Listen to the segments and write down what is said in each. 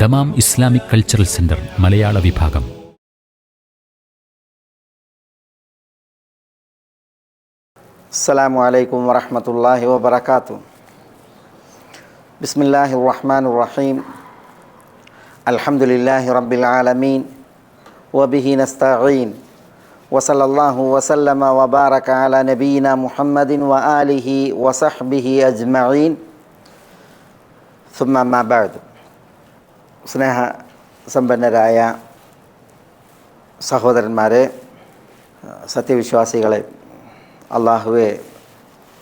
Dammam Islamic cultural centre മലയാള വിഭാഗം السلام عليكم ورحمة الله وبركاته بسم الله الرحمن الرحيم الحمد لله رب العالمين وبه نستعين وصلى الله وسلم وبارك على نبينا محمد وآله وصحبه أجمعين ثم ما بعد സ്നേഹ സമ്പന്നരായ സഹോദരന്മാരെ സത്യവിശ്വാസികളെ അള്ളാഹുവെ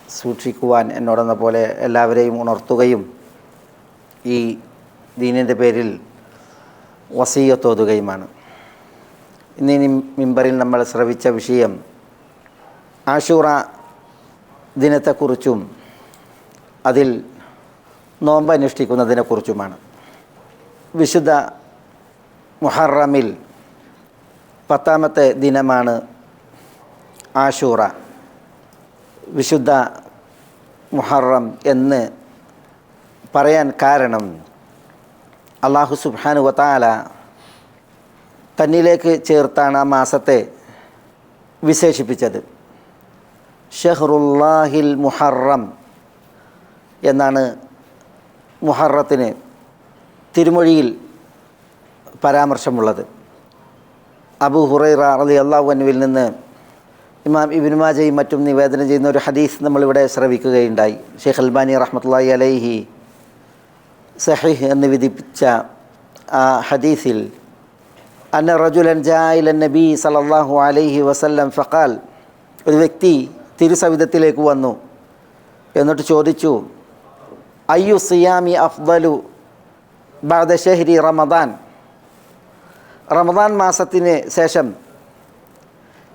സൂക്ഷിക്കുവാൻ എന്നോടെന്ന പോലെ എല്ലാവരെയും ഉണർത്തുകയും ഈ ദീനിന്റെ പേരിൽ വസീയത്തോതുകയുമാണ് ഇന്ന് ഇനി മിമ്പറിൽ നമ്മൾ ശ്രവിച്ച വിഷയം ആഷൂറ ദിനത്തെക്കുറിച്ചും അതിൽ നോമ്പ് അനുഷ്ഠിക്കുന്നതിനെക്കുറിച്ചുമാണ് വിശുദ്ധ മുഹറമിൽ പത്താമത്തെ ദിനമാണ് ആഷൂറ. വിശുദ്ധ മുഹറം എന്ന് പറയാൻ കാരണം അള്ളാഹു സുബാനു വത്താല തന്നിലേക്ക് ചേർത്താണ് ആ മാസത്തെ വിശേഷിപ്പിച്ചത്. ഷെഹ്റുല്ലാഹിൽ മുഹറം എന്നാണ് മുഹറത്തിന് തിരുമൊഴിയിൽ പരാമർശമുള്ളത്. അബു ഹുറൈറ അലി അള്ളാഹുവിൽ നിന്ന് ഇമാം ഇബിനുമാജയും മറ്റും നിവേദനം ചെയ്യുന്ന ഒരു ഹദീസ് നമ്മളിവിടെ ശ്രവിക്കുകയുണ്ടായി. ഷെയ്ഖ് അൽബാനി റഹ്മത്തുള്ളി അലൈഹി സഹിഹ് എന്ന് വിധിപ്പിച്ച ആ ഹദീസിൽ അന്ന റജുലൻ ജായിലൻ നബി സലല്ലാഹു അലൈഹി വസല്ലം ഫഖാൽ ഒരു വ്യക്തി തിരുസവിധത്തിലേക്ക് വന്നു. എന്നിട്ട് ചോദിച്ചു അയ്യു സിയാമി അഫ്ദലു ബാദ ഷഹരി റമദാൻ. റമദാൻ മാസത്തിന് ശേഷം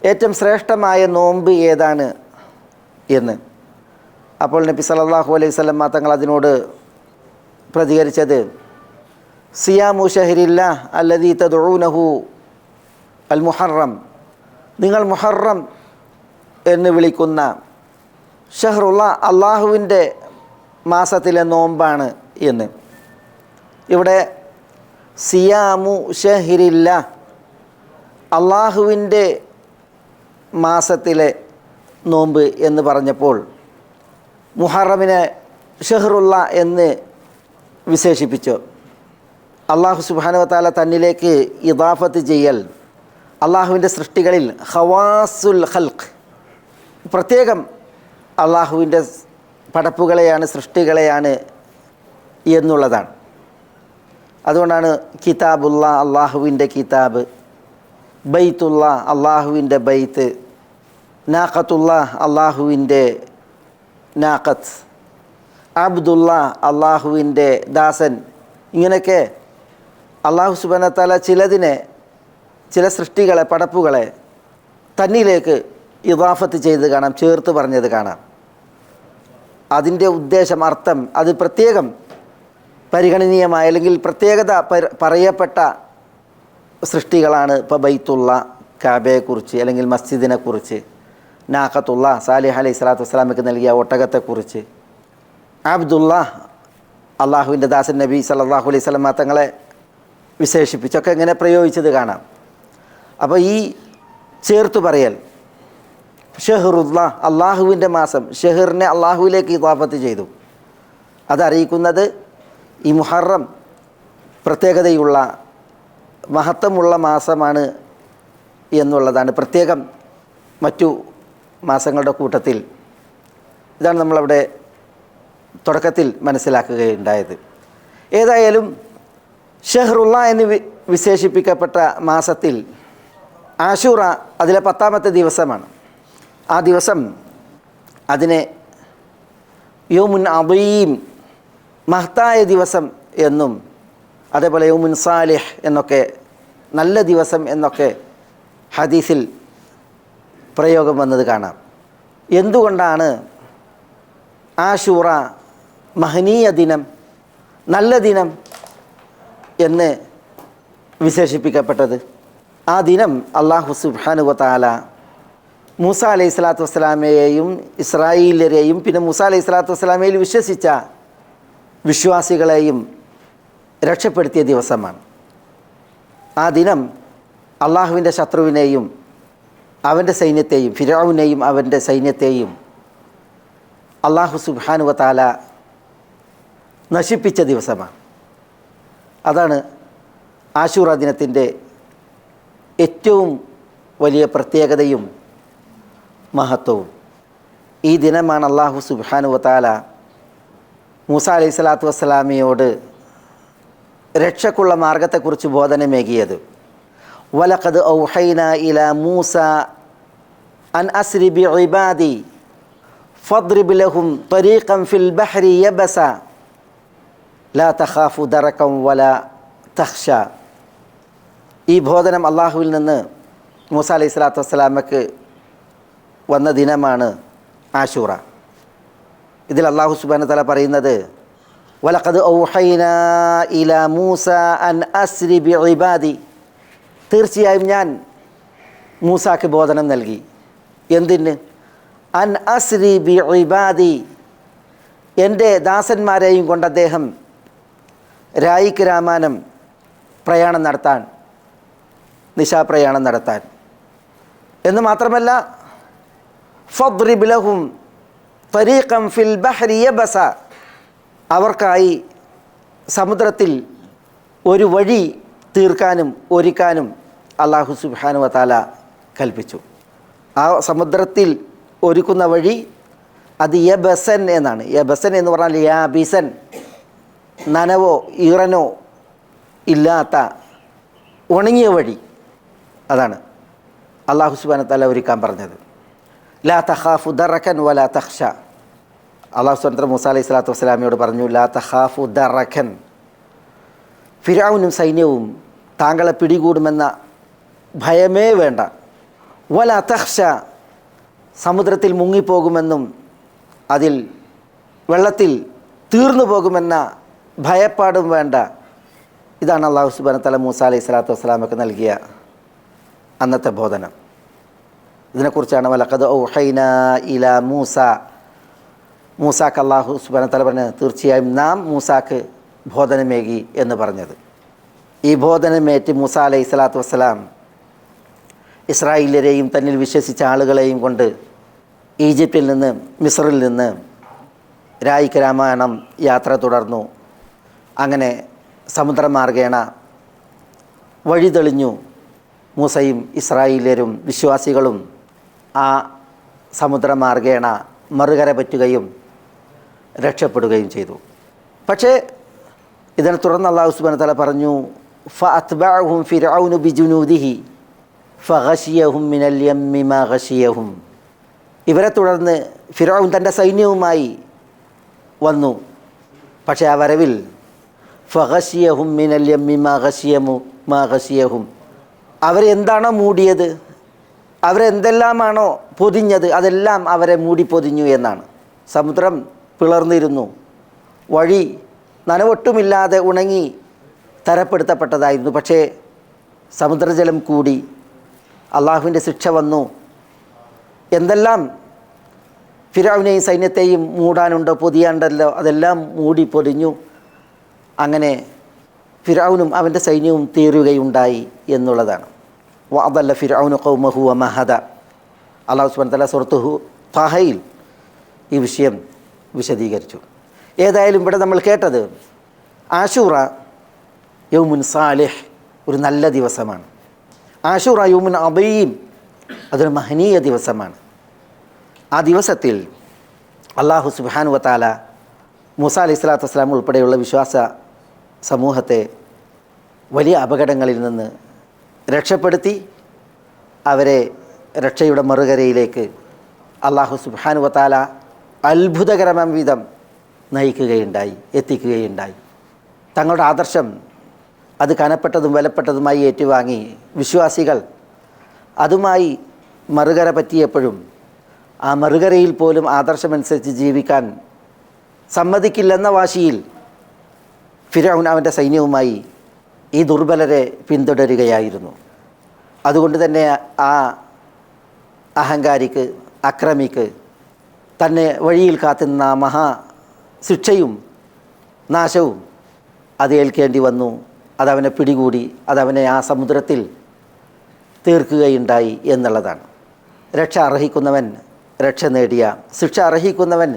ഏറ്റവും ശ്രേഷ്ഠമായ നോമ്പ് ഏതാണ് എന്ന്. അപ്പോൾ നബി സല്ലല്ലാഹു അലൈഹി സ്വലം തങ്ങൾ അതിനോട് പ്രതികരിച്ചത് സിയാമു ഷഹരില്ല അല്ലതി തദുനഹു അൽ മുഹറം നിങ്ങൾ മുഹറം എന്ന് വിളിക്കുന്ന ഷഹറുള്ള അള്ളാഹുവിന്റെ മാസത്തിലെ നോമ്പാണ് എന്ന്. ഇവിടെ സിയാമു ഷഹിരില്ല. അള്ളാഹുവിന്റെ മാസത്തിലെ നോമ്പ് എന്ന് പറഞ്ഞപ്പോൾ മുഹറമിനെ ഷെഹറുള്ള എന്ന് വിശേഷിപ്പിച്ചു. അള്ളാഹു സുബാനുവത്താല തന്നിലേക്ക് ഇദാഫത്ത് ചെയ്യൽ. അള്ളാഹുവിന്റെ സൃഷ്ടികളിൽ ഹവാസുൽ ഹൽഖ് പ്രത്യേകം അള്ളാഹുവിന്റെ പടപ്പുകളെയാണ് സൃഷ്ടികളെയാണ് എന്നുള്ളതാണ്. അതുകൊണ്ടാണ് കിതാബുള്ള അള്ളാഹുവിന്റെ കിതാബ് ബൈത്തുള്ള അള്ളാഹുവിന്റെ ബൈത്ത് നാഖത്തുള്ള അള്ളാഹുവിന്റെ നാഖത്ത് അബ്ദുള്ള അള്ളാഹുവിന്റെ ദാസൻ ഇങ്ങനെയൊക്കെ അള്ളാഹു സുബനത്താല ചിലതിനെ ചില സൃഷ്ടികളെ പടപ്പുകളെ തന്നിലേക്ക് ഇവാഫത്ത് ചെയ്ത് കാണാം ചേർത്ത് പറഞ്ഞത് കാണാം. അതിന്റെ ഉദ്ദേശം അർത്ഥം അത് പ്രത്യേകം പരിഗണനീയമായ അല്ലെങ്കിൽ പ്രത്യേകത പറയപ്പെട്ട സൃഷ്ടികളാണ് ഇപ്പോൾ ബൈത്തുള്ള കാബയെക്കുറിച്ച് അല്ലെങ്കിൽ മസ്ജിദിനെക്കുറിച്ച് നാഖത്തുള്ള സാലിഹ് അലൈഹി സ്വലാത്തു വസ്സലാമയ്ക്ക് നൽകിയ ഒട്ടകത്തെക്കുറിച്ച്. അബ്ദുള്ള അള്ളാഹുവിന്റെ ദാസൻ നബി സല്ലാഹു അലൈഹി സ്വലമ തങ്ങളെ വിശേഷിപ്പിച്ചൊക്കെ ഇങ്ങനെ പ്രയോഗിച്ചത് കാണാം. അപ്പോൾ ഈ ചേർത്ത് പറയൽ ഷെഹറുല്ല അള്ളാഹുവിന്റെ മാസം ഷെഹറിനെ അള്ളാഹുവിലേക്ക് ഇതാഫത്ത് ചെയ്തു. അതറിയിക്കുന്നത് ഈ മുഹറം പ്രത്യേകതയുള്ള മഹത്വമുള്ള മാസമാണ് എന്നുള്ളതാണ്. പ്രത്യേകം മറ്റു മാസങ്ങളുടെ കൂട്ടത്തിൽ ഇതാണ് നമ്മളവിടെ തുടക്കത്തിൽ മനസ്സിലാക്കുകയുണ്ടായത്. ഏതായാലും ഷെഹ്റുള്ള എന്ന് വിശേഷിപ്പിക്കപ്പെട്ട മാസത്തിൽ ആഷൂറ അതിലെ പത്താമത്തെ ദിവസമാണ്. ആ ദിവസം അതിനെ യോമുൻ അബീം മഹത്തായ ദിവസം എന്നും അതേപോലെ യൗമുൻ സാലിഹ് എന്നൊക്കെ നല്ല ദിവസം എന്നൊക്കെ ഹദീസിൽ പ്രയോഗം വന്നത് കാണാം. എന്തുകൊണ്ടാണ് ആഷൂറ മഹനീയ ദിനം നല്ല ദിനം എന്ന് വിശേഷിപ്പിക്കപ്പെട്ടത്? ആ ദിനം അള്ളാഹു സുബാനുവത്താല മൂസ അലൈഹി സ്വലാത്തു വസ്സലാമയെയും ഇസ്രായേലരെയും പിന്നെ മൂസ അലൈഹി സ്വലാത്തു വസ്സലാമയിൽ വിശ്വസിച്ച വിശ്വാസികളെയും രക്ഷപ്പെടുത്തിയ ദിവസമാണ്. ആ ദിനം അള്ളാഹുവിന്റെ ശത്രുവിനെയും അവന്റെ സൈന്യത്തെയും ഫിറാവിനെയും അവന്റെ സൈന്യത്തെയും അള്ളാഹു സുബാനുവ താല നശിപ്പിച്ച ദിവസമാണ്. അതാണ് ആശൂറ ദിനത്തിന്റെ ഏറ്റവും വലിയ പ്രത്യേകതയും മഹത്വവും. ഈ ദിനമാണ് അള്ളാഹു സുബാനുവ താല മൂസ അലൈഹി സ്വലാത്തു വസ്സലാമിയോട് രക്ഷക്കുള്ള മാർഗത്തെക്കുറിച്ച് ബോധനമേകിയത്. വലഖദ് ഔഹൈന ഇല മൂസ അൻ അസ്രി ബി ഇബാദി ഫദ്രിബ് ലഹും ത്വരീഖൻ ഫിൽ ബഹ്രി യബസ. ലാ തഖാഫു ദറക്കം വല തഹ്ഷ ഈ ബോധനം അള്ളാഹുവിൽ നിന്ന് മൂസ അലൈഹി സ്വലാത്തു വസ്സലാമക്ക് വന്ന ദിനമാണ് ആശൂറ. ഇതിൽ അള്ളാഹു സുബാന തല പറയുന്നത് ഇല മൂസ അസ്രി തീർച്ചയായും ഞാൻ മൂസാക്ക് ബോധനം നൽകി. എന്തിന്? അൻ അസ്രി ബി ഇബാദി എന്റെ ദാസന്മാരെയും കൊണ്ട് അദ്ദേഹം രായിക്ക് രാമാനം പ്രയാണം നടത്താൻ നിശാപ്രയാണം നടത്താൻ. എന്ന് മാത്രമല്ല ഫദ്രിബിലഹും ഫരീഖം ഫിൽ ബഹ്രി യബസ. അവർക്കായി സമുദ്രത്തിൽ ഒരു വഴി തീർക്കാനും ഒരുക്കാനും അള്ളാഹു സുബാനു വതാല കൽപ്പിച്ചു. ആ സമുദ്രത്തിൽ ഒരുക്കുന്ന വഴി അത് യബസൻ എന്നാണ്. യബസൻ എന്ന് പറഞ്ഞാൽ യാബിസൻ. നനവോ ഈറനോ ഇല്ലാത്ത ഉണങ്ങിയ വഴി. അതാണ് അള്ളാഹു സുബാന തല ഒരുക്കാൻ പറഞ്ഞത്. ലാ തഖാഫു ദറക്കൻ വലാ തഖ്ഷ. അള്ളാഹു സ്വന്തം മൂസ അലൈഹി സ്വലാത്തു വസ്സലാമിയോട് പറഞ്ഞു ലാ ഹാഫു ദറഖൻ. ഫിരാവുനും സൈന്യവും താങ്കളെ പിടികൂടുമെന്ന ഭയമേ വേണ്ട. വല തഹ്ഷ സമുദ്രത്തിൽ മുങ്ങിപ്പോകുമെന്നും അതിൽ വെള്ളത്തിൽ തീർന്നു പോകുമെന്ന ഭയപ്പാടും വേണ്ട. ഇതാണ് അള്ളാഹു സുബാന തല മൂസ അലൈഹി സ്വലാത്തു വസ്സലാമൊക്കെ നൽകിയ അന്നത്തെ ബോധനം. ഇതിനെക്കുറിച്ചാണ് വലക്കത് ഓഹൈന ഇല മൂസ. മൂസാക്ക് അള്ളാഹു സുബാന തല പറഞ്ഞത് തീർച്ചയായും നാം മൂസാക്ക് ബോധനമേകി എന്ന് പറഞ്ഞത്. ഈ ബോധനമേറ്റ് മൂസ അലൈഹി സ്വലാത്തു വസ്സലാം ഇസ്രായേലരെയും തന്നിൽ വിശ്വസിച്ച ആളുകളെയും കൊണ്ട് ഈജിപ്തിൽ നിന്ന് മിസ്രിൽ നിന്ന് രായിക്ക് രാമായണം യാത്ര തുടർന്നു. അങ്ങനെ സമുദ്രമാർഗേണ വഴി തെളിഞ്ഞു മൂസയും ഇസ്രായേലരും വിശ്വാസികളും ആ സമുദ്രമാർഗേണ മറുകര പറ്റുകയും രക്ഷപ്പെടുകയും ചെയ്തു. പക്ഷേ ഇതിനെ തുടർന്ന് അള്ളാഹു സുബാന തല പറഞ്ഞു ഫ അത്ബാഹും ഫിർഔനു ബിജുനൂദിഹി ഫഹഷിയഹും മിനൽ യമ്മി ഇവരെ തുടർന്ന് ഫിറൌൻ തന്റെ സൈന്യവുമായി വന്നു. പക്ഷേ ആ വരവിൽ ഫഹസിയഹും മിനൽ യമ്മി മാഹസിയഹും അവരെന്താണോ മൂടിയത്? അവരെന്തെല്ലാമാണോ പൊതിഞ്ഞത്? അതെല്ലാം അവരെ മൂടി പൊതിഞ്ഞു എന്നാണ്. സമുദ്രം പിളർന്നിരുന്നു. വഴി നനവൊട്ടുമില്ലാതെ ഉണങ്ങി തരപ്പെടുത്തപ്പെട്ടതായിരുന്നു. പക്ഷേ സമുദ്രജലം കൂടി. അള്ളാഹുവിന്റെ ശിക്ഷ വന്നു. എന്തെല്ലാം ഫിറാവിനെയും സൈന്യത്തെയും മൂടാനുണ്ടോ പൊതിയാണ്ടല്ലോ അതെല്ലാം മൂടി പൊതിഞ്ഞു. അങ്ങനെ ഫിറാവുനും അവന്റെ സൈന്യവും തീരുകയുണ്ടായി എന്നുള്ളതാണ്. വാദല്ല ഫിറാവുനു കൗമഹു മഹദ അള്ളാഹു സുബൻ തല സുഹൃത്തുഹു ഫഹയിൽ ഈ വിഷയം വിശദീകരിച്ചു. ഏതായാലും ഇവിടെ നമ്മൾ കേട്ടത് ആഷൂറ യൗമുൻ സാലിഹ് ഒരു നല്ല ദിവസമാണ്. ആഷൂറ യൗമുൻ അബീം അതൊരു മഹനീയ ദിവസമാണ്. ആ ദിവസത്തിൽ അള്ളാഹു സുബാനു വത്താല മൂസ അലി സ്വലാത്തു വസ്സലാം ഉൾപ്പെടെയുള്ള വിശ്വാസ സമൂഹത്തെ വലിയ അപകടങ്ങളിൽ നിന്ന് രക്ഷപ്പെടുത്തി അവരെ രക്ഷയുടെ മറുകരയിലേക്ക് അള്ളാഹു സുബാനു വത്താല അത്ഭുതകരമാം വിധം നയിക്കുകയുണ്ടായി എത്തിക്കുകയുണ്ടായി. തങ്ങളുടെ ആദർശം അത് കനപ്പെട്ടതും വിലപ്പെട്ടതുമായി ഏറ്റുവാങ്ങി. വിശ്വാസികൾ അതുമായി മറുകര പറ്റിയപ്പോഴും ആ മറുകരയിൽ പോലും ആദർശമനുസരിച്ച് ജീവിക്കാൻ സമ്മതിക്കില്ലെന്ന വാശിയിൽ ഫിറൌൻ അവന്റെ സൈന്യവുമായി ഈ ദുർബലരെ പിന്തുടരുകയായിരുന്നു. അതുകൊണ്ട് തന്നെ ആ അഹങ്കാരിക്ക് അക്രമിക്ക് തന്നെ വഴിയിൽ കാത്തുന്ന മഹാ ശിക്ഷയും നാശവും അത് ഏൽക്കേണ്ടി വന്നു. അതവനെ പിടികൂടി അതവനെ ആ സമുദ്രത്തിൽ തീർക്കുകയുണ്ടായി എന്നുള്ളതാണ്. രക്ഷ അർഹിക്കുന്നവൻ രക്ഷ നേടിയ ശിക്ഷ അർഹിക്കുന്നവൻ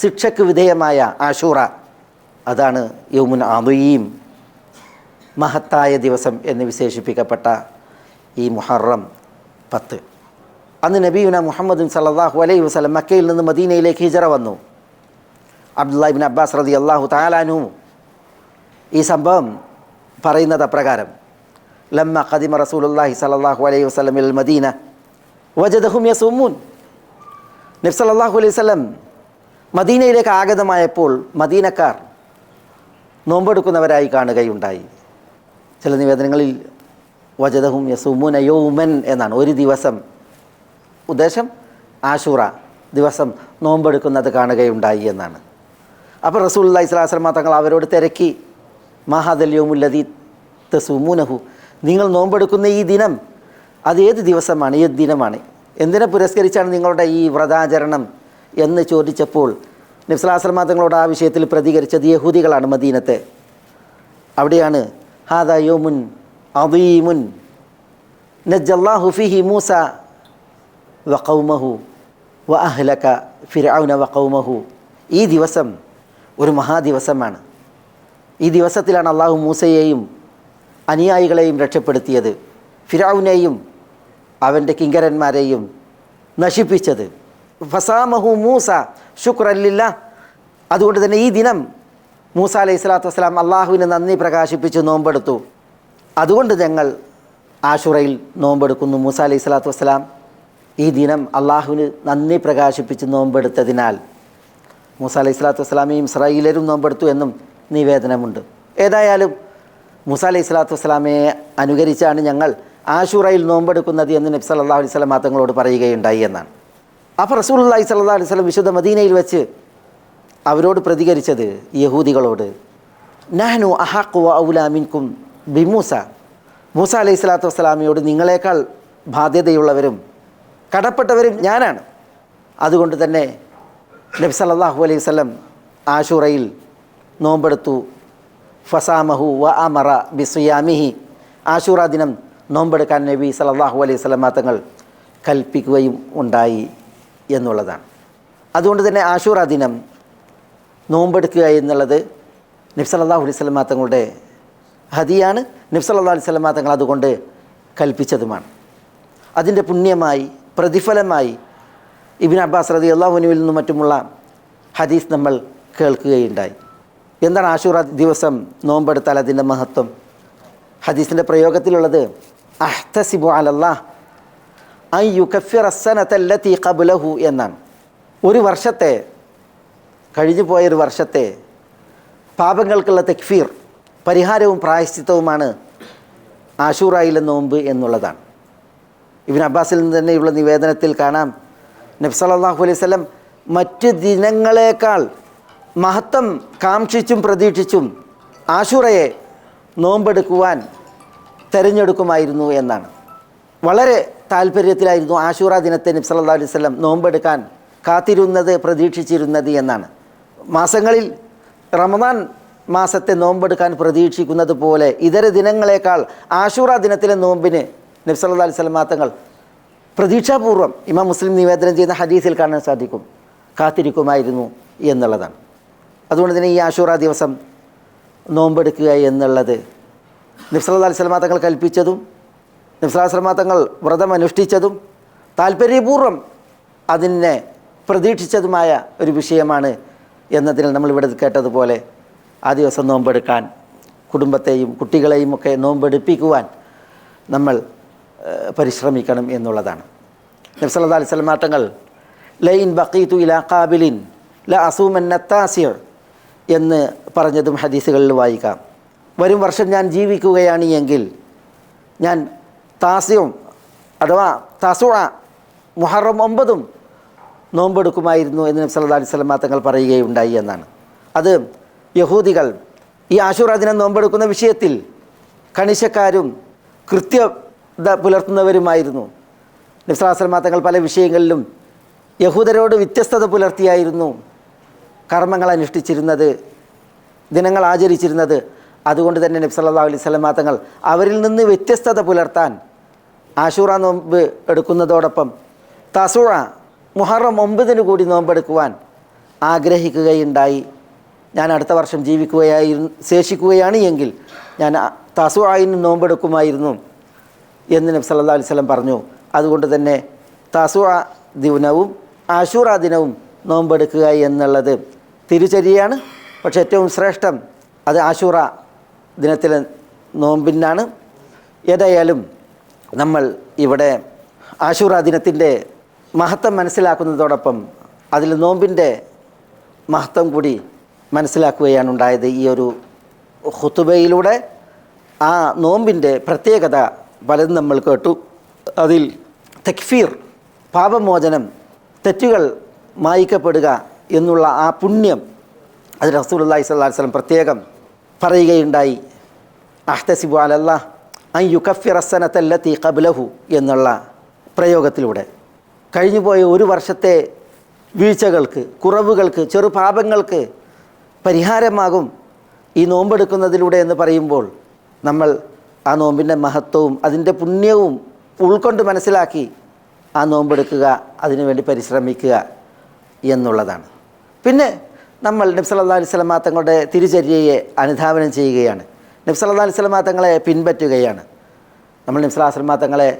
ശിക്ഷയ്ക്ക് വിധേയമായ ആശൂറ അതാണ് യൗമുൻ ആദുയീം മഹത്തായ ദിവസം എന്ന് വിശേഷിപ്പിക്കപ്പെട്ട ഈ മുഹറം പത്ത്. അന്ന് നബീന മുഹമ്മദ് സല്ലാഹു അലൈഹി വസ്ലം മക്കയിൽ നിന്ന് മദീനയിലേക്ക് ഹിജറ വന്നു. അബ്ദുല്ലാഹിബിൻ അബ്ബാസ് റതി അള്ളാഹു താലാനു ഈ സംഭവം പറയുന്നത് അപ്രകാരം. ലമ്മ ഖദിമ റസൂലുല്ലാഹി സലാഹു അലൈഹി വസ്ലമിൽ മദീന വജദഹും യസൂമൂൻ. നബി സല്ലല്ലാഹു അലൈഹി വസ്ലം മദീനയിലേക്ക് ആഗതമായപ്പോൾ മദീനക്കാർ നോമ്പെടുക്കുന്നവരായി കാണുകയുണ്ടായി. ചില നിവേദനങ്ങളിൽ വജദഹും യസൂമുൻ യൗമൻ എന്നാണ്. ഒരു ദിവസം ഉദ്ദേശം ആശൂറ ദിവസം നോമ്പെടുക്കുന്നത് കാണുകയുണ്ടായി എന്നാണ്. അപ്പോൾ റസൂൽ ഇസ്ലാസ്ലമ തങ്ങൾ അവരോട് തിരക്കി. മഹാദല്യോമുല്ലതി തസുമൂനഹു നിങ്ങൾ നോമ്പെടുക്കുന്ന ഈ ദിനം അത് ഏത് ദിവസമാണ്? ഏത് ദിനമാണ്? എന്തിനെ പുരസ്കരിച്ചാണ് നിങ്ങളുടെ ഈ വ്രതാചരണം എന്ന് ചോദിച്ചപ്പോൾ നബ്സലാസ്ലമ തങ്ങളോട് ആ വിഷയത്തിൽ പ്രതികരിച്ചത് യഹൂദികളാണ് മദീനത്തെ. അവിടെയാണ് ഹാദ യോമുൻ അദീമുൻ നജ്ജല്ലാ ഫിഹി മൂസ വഖൗമഹു വ അഹ്ലക ഫിറൌന വഖൗമഹു. ഈ ദിവസം ഒരു മഹാദിവസമാണ്. ഈ ദിവസത്തിലാണ് അള്ളാഹു മൂസയെയും അനുയായികളെയും രക്ഷപ്പെടുത്തിയത്. ഫിറൌനെയും അവന്റെ കിങ്കരന്മാരെയും നശിപ്പിച്ചത്. ഫസാമഹു മൂസ ശുക്രല്ലില്ല അതുകൊണ്ട് തന്നെ ഈ ദിനം മൂസ അലൈഹി സ്വലാത്തു വസ്സലാം അള്ളാഹുവിനെ നന്ദി പ്രകാശിപ്പിച്ച് നോമ്പെടുത്തു. അതുകൊണ്ട് ഞങ്ങൾ ആഷുറയിൽ നോമ്പെടുക്കുന്നു. മൂസ അലൈഹി സ്വലാത്തു വസ്സലാം ഈ ദിനം അള്ളാഹുവിന് നന്ദി പ്രകാശിപ്പിച്ച് നോമ്പെടുത്തതിനാൽ മൂസ അലൈഹി സ്വലാത്തു വസ്സലാമയും ഇസ്രായേലരും നോമ്പെടുത്തു എന്നും നിവേദനമുണ്ട്. ഏതായാലും മൂസ അലൈഹി സ്വലാത്തു വസ്സലാമയെ അനുകരിച്ചാണ് ഞങ്ങൾ ആഷുറയിൽ നോമ്പെടുക്കുന്നത് എന്ന് നബ്സ് സല്ലല്ലാഹു അലൈഹി സ്വലം തങ്ങളോട് പറയുകയുണ്ടായി എന്നാണ്. അപ്പോൾ റസൂലുള്ളാഹി സ്വല്ലാ അലൈഹി സ്വലം വിശുദ്ധ മദീനയിൽ വെച്ച് അവരോട് പ്രതികരിച്ചത് യഹൂദികളോട് നാനു അഹാഖു ഔലാമിൻകും ഔലാ മിൻകും ബിമൂസ മൂസ അലൈഹി സ്വലാത്തു വസ്സലാമയോട് നിങ്ങളെക്കാൾ ബാധ്യതയുള്ളവരും കടപ്പെട്ടവരും ഞാനാണ്. അതുകൊണ്ട് തന്നെ നബി സല്ലാഹു അലൈഹി സ്വലം ആഷുറയിൽ നോമ്പെടുത്തു. ഫസാമഹു വ അമറ ബിസുയാമിഹി. ആഷൂറ ദിനം നോമ്പെടുക്കാൻ നബി സല്ലല്ലാഹു അലൈഹി വസല്ലം തങ്ങൾ കൽപ്പിക്കുകയും ഉണ്ടായി എന്നുള്ളതാണ്. അതുകൊണ്ട് തന്നെ ആഷൂറ ദിനം നോമ്പെടുക്കുക എന്നുള്ളത് നബി സല്ലല്ലാഹു അലൈഹി സ്വലം തങ്ങളുടെ ഹതിയാണ് നബി അലൈഹി സ്വലം തങ്ങൾ അതുകൊണ്ട് കൽപ്പിച്ചതുമാണ്. അതിന്റെ പുണ്യമായി പ്രതിഫലമായി ഇബിൻ അബ്ബാസ് റതി അള്ളാഹുനുവിൽ നിന്നും മറ്റുമുള്ള ഹദീസ് നമ്മൾ കേൾക്കുകയുണ്ടായി. എന്താണ് ആഷൂറ ദിവസം നോമ്പെടുത്താൽ അതിന്റെ മഹത്വം? ഹദീസിന്റെ പ്രയോഗത്തിലുള്ളത് അഹ്തസിബു അലല്ലാ ഐ യുക്കഫിർ അസനത്തല്ലത്തി കബുലഹു എന്നാണ്. ഒരു വർഷത്തെ കഴിഞ്ഞു പോയൊരു വർഷത്തെ പാപങ്ങൾക്കുള്ള തെക്ഫീർ പരിഹാരവും പ്രായശ്ചിത്തവുമാണ് ആഷൂറായിലെ നോമ്പ് എന്നുള്ളതാണ്. ഇബിൻ അബ്ബാസിൽ നിന്ന് തന്നെയുള്ള നിവേദനത്തിൽ കാണാം. നബി സല്ലല്ലാഹു അലൈഹി സ്വലം മറ്റ് ദിനങ്ങളേക്കാൾ മഹത്വം കാക്ഷിച്ചും പ്രതീക്ഷിച്ചും ആശുറയെ നോമ്പെടുക്കുവാൻ തിരഞ്ഞെടുക്കുമായിരുന്നു എന്നാണ്. വളരെ താല്പര്യത്തിലായിരുന്നു ആശൂറ ദിനത്തെ നബി സല്ലല്ലാഹു അലൈഹി സ്വലം നോമ്പെടുക്കാൻ കാത്തിരുന്നത് പ്രതീക്ഷിച്ചിരുന്നത് എന്നാണ്. മാസങ്ങളിൽ റമദാൻ മാസത്തെ നോമ്പെടുക്കാൻ പ്രതീക്ഷിക്കുന്നത് പോലെ ഇതര ദിനങ്ങളേക്കാൾ ആശൂറ ദിനത്തിലെ നോമ്പിന് നബി സല്ലല്ലാഹു അലൈഹി തങ്ങൾ പ്രതീക്ഷാപൂർവം ഇമാം മുസ്ലിം നിവേദനം ചെയ്യുന്ന ഹദീസിൽ കാണാൻ സാധിക്കും. കാത്തിരിക്കുമായിരുന്നു എന്നുള്ളതാണ്. അതുകൊണ്ട് തന്നെ ഈ ആഷൂറ ദിവസം നോമ്പെടുക്കുക എന്നുള്ളത് നബ്സല്ലാ അലൈഹി തങ്ങൾ കൽപ്പിച്ചതും നിഫ്സലാസ്ലമാ തങ്ങൾ വ്രതം അനുഷ്ഠിച്ചതും താല്പര്യപൂർവം അതിനെ പ്രതീക്ഷിച്ചതുമായ ഒരു വിഷയമാണ് എന്നതിൽ നമ്മളിവിടെ കേട്ടതുപോലെ ആ ദിവസം നോമ്പെടുക്കാൻ കുടുംബത്തെയും കുട്ടികളെയും ഒക്കെ നോമ്പെടുപ്പിക്കുവാൻ നമ്മൾ പരിശ്രമിക്കണം എന്നുള്ളതാണ്. നബ്സല്ലാ അലൈഹി സ്വലമാ തങ്ങൾ ലൈൻ ബക്കീത്തു ഇല കാബിലിൻ ല അസൂമൻ നത്താസിർ എന്ന് പറഞ്ഞതും ഹദീസുകളിൽ വായിക്കാം. വരും വർഷം ഞാൻ ജീവിക്കുകയാണ് എങ്കിൽ ഞാൻ താസ്യവും അഥവാ തസുവ മുഹറം ഒമ്പതും നോമ്പെടുക്കുമായിരുന്നു എന്ന് നബി സല്ലല്ലാഹു അലൈഹി വസല്ലം തങ്ങൾ പറയുകയുണ്ടായി എന്നാണ്. അത് യഹൂദികൾ ഈ ആശുറ ദിനം നോമ്പെടുക്കുന്ന വിഷയത്തിൽ കണിശക്കാരും കൃത്യത പുലർത്തുന്നവരുമായിരുന്നു. സല്ലല്ലാഹു തങ്ങൾ പല വിഷയങ്ങളിലും യഹൂദരോട് വ്യത്യസ്തത പുലർത്തിയായിരുന്നു കർമ്മങ്ങൾ അനുഷ്ഠിച്ചിരുന്നത് ദിനങ്ങൾ ആചരിച്ചിരുന്നത്. അതുകൊണ്ട് തന്നെ നബി സല്ലല്ലാഹു അലൈഹി സ്വലമാ തങ്ങൾ അവരിൽ നിന്ന് വ്യത്യസ്തത പുലർത്താൻ ആഷൂറ നോമ്പ് എടുക്കുന്നതോടൊപ്പം തസൂറ മുഹറം ഒമ്പതിന് കൂടി നോമ്പെടുക്കുവാൻ ആഗ്രഹിക്കുകയുണ്ടായി. ഞാൻ അടുത്ത വർഷം ജീവിക്കുകയായിരുന്നു ശേഷിക്കുകയാണ് എങ്കിൽ ഞാൻ തസുആയിന് നോമ്പെടുക്കുമായിരുന്നു എന്ന് നബി സല്ലല്ലാഹു അലൈഹി വസല്ലം പറഞ്ഞു. അതുകൊണ്ട് തന്നെ തസുഅ ദിനവും ആഷൂറ ദിനവും നോമ്പെടുക്കുക എന്നുള്ളത് തിരിച്ചരിയാണ് പക്ഷേ ഏറ്റവും ശ്രേഷ്ഠം അത് ആഷൂറ ദിനത്തിലെ നോമ്പിനാണ്. ഏതായാലും നമ്മൾ ഇവിടെ ആഷൂറ ദിനത്തിന്റെ മഹത്വം മനസ്സിലാക്കുന്നതോടൊപ്പം അതിൽ നോമ്പിന്റെ മഹത്വം കൂടി മനസ്സിലാക്കുകയാണ് ഉണ്ടായത് ഈ ഒരു ഹുത്തുബയിലൂടെ ആ നോമ്പിന്റെ പ്രത്യേകത പലതും നമ്മൾ കേട്ടു. അതിൽ തെക്ഫീർ പാപമോചനം തെറ്റുകൾ മായിക്കപ്പെടുക എന്നുള്ള ആ പുണ്യം അത് റസൂലുള്ളാഹി സ്വല്ലല്ലാഹി അലൈഹി വസല്ലം പ്രത്യേകം പറയുകയുണ്ടായി. അഹ്തസിബു അലല്ലാ അൻ യുക്കഫിർ അസനത്തല്ലത്തി ഖബ്ലഹു എന്നുള്ള പ്രയോഗത്തിലൂടെ. കഴിഞ്ഞുപോയ ഒരു വർഷത്തെ വീഴ്ചകൾക്ക് കുറവുകൾക്ക് ചെറുപാപങ്ങൾക്ക് പരിഹാരമാകും ഈ നോമ്പെടുക്കുന്നതിലൂടെ എന്ന് പറയുമ്പോൾ നമ്മൾ ആ നോമ്പിന്റെ മഹത്വവും അതിന്റെ പുണ്യവും ഉൾക്കൊണ്ട് മനസ്സിലാക്കി ആ നോമ്പെടുക്കുക അതിനുവേണ്ടി പരിശ്രമിക്കുക എന്നുള്ളതാണ്. പിന്നെ നമ്മൾ നബ്സല്ലാ വസല്ലമ തങ്ങളുടെ തിരുചര്യയെ അനുധാവനം ചെയ്യുകയാണ്. നബ്സല്ലാ വസല്ലമ തങ്ങളെ പിൻപറ്റുകയാണ്. നമ്മൾ നബി സല്ലല്ലാഹു അലൈഹി വസല്ലമ തങ്ങളെ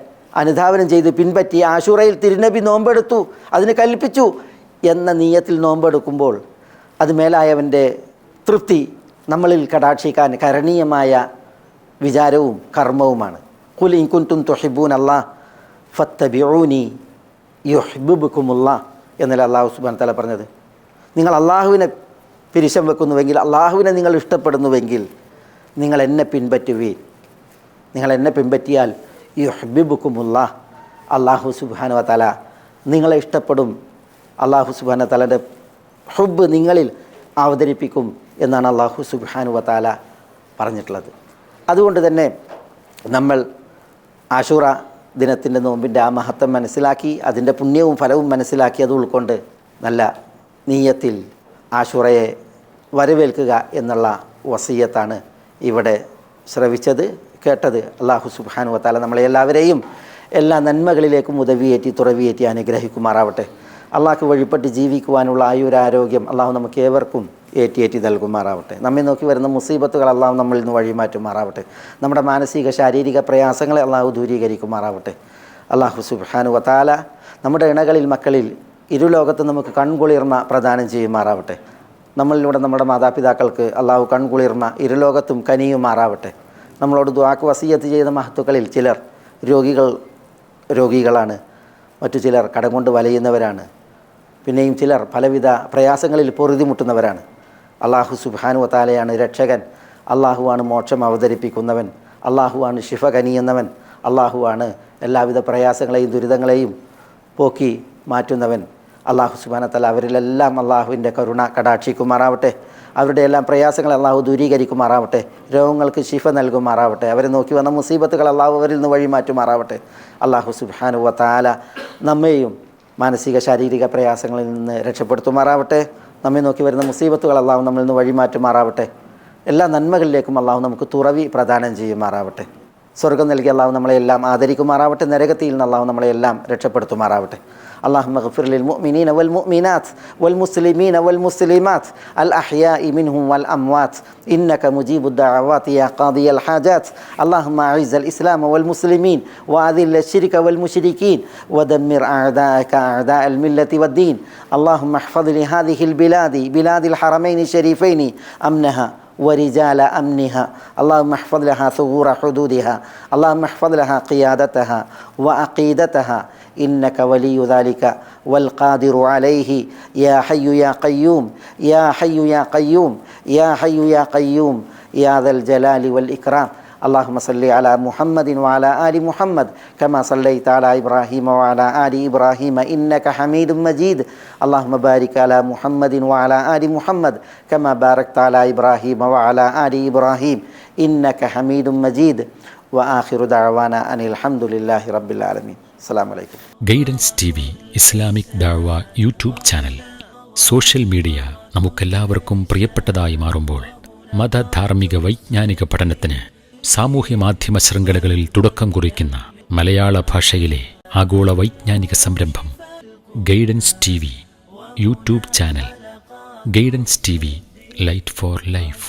അനുധാവനം ചെയ്ത് പിൻപറ്റി ആഷൂറയിൽ തിരുനബി നോമ്പെടുത്തു അതിന് കൽപ്പിച്ചു എന്ന നീയത്തിൽ നോമ്പെടുക്കുമ്പോൾ അത് മേലായവന്റെ തൃപ്തി നമ്മളിൽ കടാക്ഷിക്കാൻ കരണീയമായ വിചാരവും കർമ്മവുമാണ്. കുൽ ഇൻ തൊഹിബൂൻ അല്ലാ ഫത്തബിഊനി യുഹിബുബുക്കുമുള്ള എന്നല്ല അള്ളാഹു സുബാൻ തല പറഞ്ഞത്. നിങ്ങൾ അള്ളാഹുവിനെ പിരിശം വെക്കുന്നുവെങ്കിൽ അള്ളാഹുവിനെ നിങ്ങൾ ഇഷ്ടപ്പെടുന്നുവെങ്കിൽ നിങ്ങൾ എന്നെ പിൻപറ്റുവീൻ. നിങ്ങൾ എന്നെ പിൻപറ്റിയാൽ യുഹബിബുക്കുമുള്ള അള്ളാഹു സുബാനു തല നിങ്ങളെ ഇഷ്ടപ്പെടും. അള്ളാഹു സുബാന തലന്റെ ഹുബ് നിങ്ങളിൽ അവതരിപ്പിക്കും എന്നാണ് അള്ളാഹു സുബാനു വത്താല പറഞ്ഞിട്ടുള്ളത്. അതുകൊണ്ട് തന്നെ നമ്മൾ ആഷൂറ ദിനത്തിന്റെ നോമ്പിന്റെ ആ മഹത്വം മനസ്സിലാക്കി അതിന്റെ പുണ്യവും ഫലവും മനസ്സിലാക്കി അത് ഉൾക്കൊണ്ട് നല്ല നീയത്തിൽ ആഷുറയെ വരവേൽക്കുക എന്നുള്ള വസീയത്താണ് ഇവിടെ ശ്രവിച്ചത് കേട്ടത്. അള്ളാഹു സുബാനു വത്താല നമ്മളെ എല്ലാവരെയും എല്ലാ നന്മകളിലേക്കും ഉദവിയേറ്റി തുറവിയേറ്റി അനുഗ്രഹിക്കുമാറാവട്ടെ. അള്ളാഹ്ക്ക് വഴിപ്പെട്ട് ജീവിക്കുവാനുള്ള ആയുരാരോഗ്യം അള്ളാഹു നമുക്ക് ഏവർക്കും ഏറ്റിയേറ്റി നൽകുമാറാവട്ടെ. നമ്മെ നോക്കി വരുന്ന മുസീബത്തുകൾ അള്ളാഹു നമ്മളിൽ നിന്ന് വഴിമാറ്റുമാറാവട്ടെ. നമ്മുടെ മാനസിക ശാരീരിക പ്രയാസങ്ങളെ അള്ളാഹു ദൂരീകരിക്കുമാറാവട്ടെ. അള്ളാഹു സുബാനു വത്താല നമ്മുടെ ഇണകളിൽ മക്കളിൽ ഇരുലോകത്ത് നമുക്ക് കൺകുളിർമ പ്രദാനം ചെയ്യുമാറാവട്ടെ. നമ്മളിലൂടെ നമ്മുടെ മാതാപിതാക്കൾക്ക് അള്ളാഹു കൺകുളിർമ ഇരുലോകത്തും കനിയുമാറാവട്ടെ. നമ്മളോട് ദ്വാക്ക് വസീയത്ത് ചെയ്ത മഹത്തുക്കളിൽ ചിലർ രോഗികൾ രോഗികളാണ്. മറ്റു ചിലർ കടം കൊണ്ട് വലയുന്നവരാണ്. പിന്നെയും ചിലർ പലവിധ പ്രയാസങ്ങളിൽ പൊറുതിമുട്ടുന്നവരാണ്. അള്ളാഹു സുബാനു വത്താലയാണ് രക്ഷകൻ. അള്ളാഹുവാണ് മോക്ഷം അവതരിപ്പിക്കുന്നവൻ. അള്ളാഹുവാണ് ശിഫ കനിയുന്നവൻ. അള്ളാഹുവാണ് എല്ലാവിധ പ്രയാസങ്ങളെയും ദുരിതങ്ങളെയും പോക്കി മാറ്റുന്നവൻ. അള്ളാഹു സുബാനത്തല അവരിലെല്ലാം അള്ളാഹുവിന്റെ കരുണ കടാക്ഷിക്കുമാറാവട്ടെ. അവരുടെ എല്ലാം പ്രയാസങ്ങൾ അള്ളാഹു ദൂരീകരിക്കുമാറാവട്ടെ. രോഗങ്ങൾക്ക് ശിഫ നൽകുമാറാവട്ടെ. അവരെ നോക്കി വന്ന മുസീബത്തുകൾ അള്ളാഹു അവരിൽ നിന്ന് വഴി മാറ്റുമാറാവട്ടെ അള്ളാഹു സുബാനു വത്താല നമ്മെയും മാനസിക ശാരീരിക പ്രയാസങ്ങളിൽ നിന്ന് രക്ഷപ്പെടുത്തുമാറാവട്ടെ. നമ്മെ നോക്കി വരുന്ന മുസീബത്തുകൾ അള്ളാഹു നമ്മളിൽ നിന്ന് വഴിമാറ്റുമാറാവട്ടെ. എല്ലാ നന്മകളിലേക്കും അള്ളാഹു നമുക്ക് തുറവി പ്രദാനം ചെയ്യുമാറാവട്ടെ. സ്വർഗം നൽകി അള്ളാഹു നമ്മളെല്ലാം ആദരിക്കുമാറാവട്ടെ നരകത്തിയിൽ നിന്ന് അള്ളാഹു നമ്മളെല്ലാം രക്ഷപ്പെടുത്തുമാറാവട്ടെ اللهم اغفر للمؤمنين والمؤمنات والمسلمين والمسلمات الأحياء منهم والأموات إنك مجيب الدعوات يا قاضي الحاجات اللهم أعز الإسلام والمسلمين وأذل الشرك والمشركين ودمر أعداءك أعداء الملة والدين اللهم احفظ لهذه البلاد بلاد الحرمين الشريفين أمنها ورجال أمنها. اللهم احفظ لها ثغور حدودها. اللهم احفظ لها قيادتها وعقيدتها. إنك ولي ذلك والقادر عليه. يا حي يا قيوم. يا حي يا قيوم. يا حي يا قيوم. يا ذا الجلال والإكرام. اللهم صل على محمد وعلى آل محمد كما صليت على إبراهيم وعلى آل إبراهيم إنك حميد مجيد اللهم بارك على محمد وعلى آل محمد كما باركت على إبراهيم وعلى آل إبراهيم إنك حميد مجيد وآخر دعوانا أن الحمد لله رب العالمين السلام عليكم ഗൈഡൻസ് ടി വി ഇസ്ലാമിക് ദാഴ്വ യൂട്യൂബ് ചാനൽ സോഷ്യൽ മീഡിയ നമുക്കെല്ലാവർക്കും പ്രിയപ്പെട്ടതായി മാറുമ്പോൾ മതധാർമ്മിക വൈജ്ഞാനിക പഠനത്തിന് സാമൂഹ്യ മാധ്യമ ശൃംഖലകളിൽ തുടക്കം കുറിക്കുന്ന മലയാള ഭാഷയിലെ ആഗോള വൈജ്ഞാനിക സംരംഭം guidance T V YouTube channel guidance T V light for life.